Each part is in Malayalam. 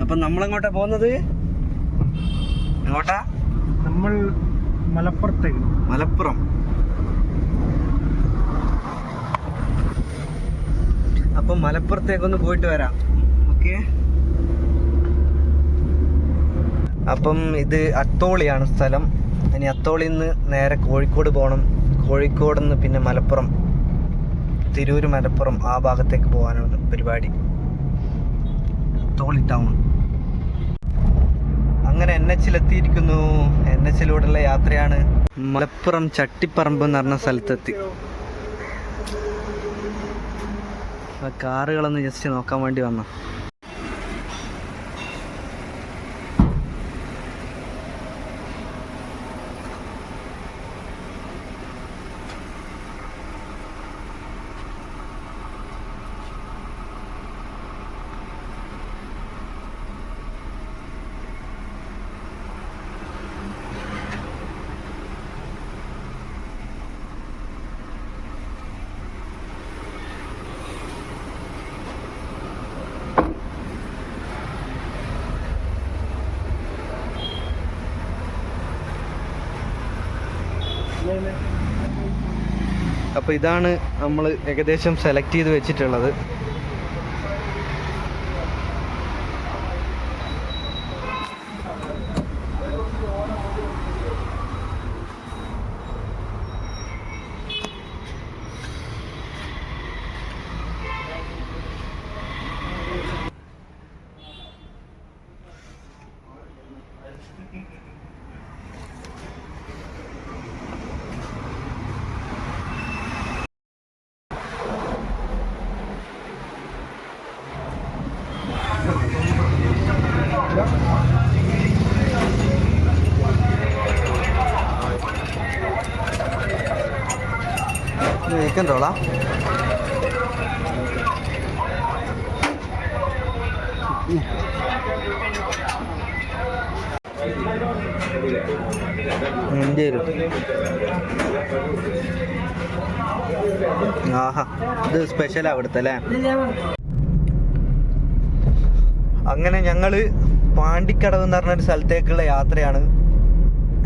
അപ്പൊ നമ്മളെങ്ങോട്ടാ പോകുന്നത്? എങ്ങോട്ടാ? നമ്മൾ മലപ്പുറത്തേക്ക്. മലപ്പുറം. അപ്പം മലപ്പുറത്തേക്കൊന്ന് പോയിട്ട് വരാം. ഓക്കെ? അപ്പം ഇത് അത്തോളിയാണ് സ്ഥലം. ഇനി അത്തോളിൽ നിന്ന് നേരെ കോഴിക്കോട് പോകണം കോഴിക്കോട് നിന്ന് പിന്നെ മലപ്പുറം. തിരൂര് മലപ്പുറം ആ ഭാഗത്തേക്ക് പോകാനാണ് പരിപാടി. അത്തോളി ടൗൺ അങ്ങനെ എൻ എച്ചിലെത്തിയിരിക്കുന്നു. എൻ എച്ചിലൂടെയുള്ള യാത്രയാണ് മലപ്പുറം ചട്ടിപ്പറമ്പ് എന്ന് പറഞ്ഞ സ്ഥലത്തെത്തി. കാറുകളൊന്ന് ജസ്റ്റ് നോക്കാൻ വേണ്ടി വന്നു. അപ്പോൾ ഇതാണ് നമ്മൾ ഏകദേശം സെലക്ട് ചെയ്ത് വെച്ചിട്ടുള്ളത്. ചിക്കൻ ആഹാ ഇത് സ്പെഷ്യലാ അവിടുത്തെ അല്ലേ? അങ്ങനെ ഞങ്ങൾ പാണ്ടിക്കടവ് എന്ന് പറഞ്ഞൊരു സ്ഥലത്തേക്കുള്ള യാത്രയാണ്.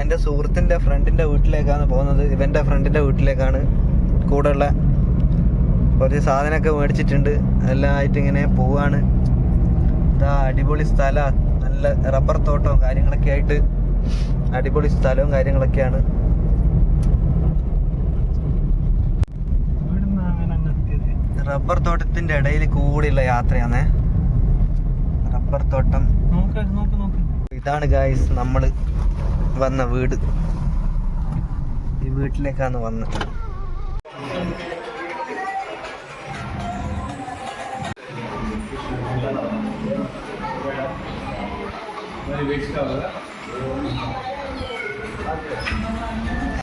എന്റെ സുഹൃത്തിന്റെ ഫ്രണ്ടിന്റെ വീട്ടിലേക്കാണ് പോകുന്നത്. ഇവന്റെ ഫ്രണ്ടിന്റെ വീട്ടിലേക്കാണ് കൂടെയുള്ള കുറച്ച് സാധനമൊക്കെ മേടിച്ചിട്ടുണ്ട്. എല്ലാം ആയിട്ട് ഇങ്ങനെ പോവാണ്. ഇതാ അടിപൊളി സ്ഥലമാണ് നല്ല റബ്ബർ തോട്ടവും കാര്യങ്ങളൊക്കെ ആയിട്ട് അടിപൊളി സ്ഥലവും കാര്യങ്ങളൊക്കെയാണ്. റബ്ബർ തോട്ടത്തിന്റെ ഇടയിൽ കൂടിയുള്ള യാത്രയാണേ. റബ്ബർ തോട്ടം. ഇതാണ് ഗായ്സ് നമ്മൾ വന്ന വീട്. ഈ വീട്ടിലേക്കാണ് വന്നത്. మరి వెజ్ కావాలా?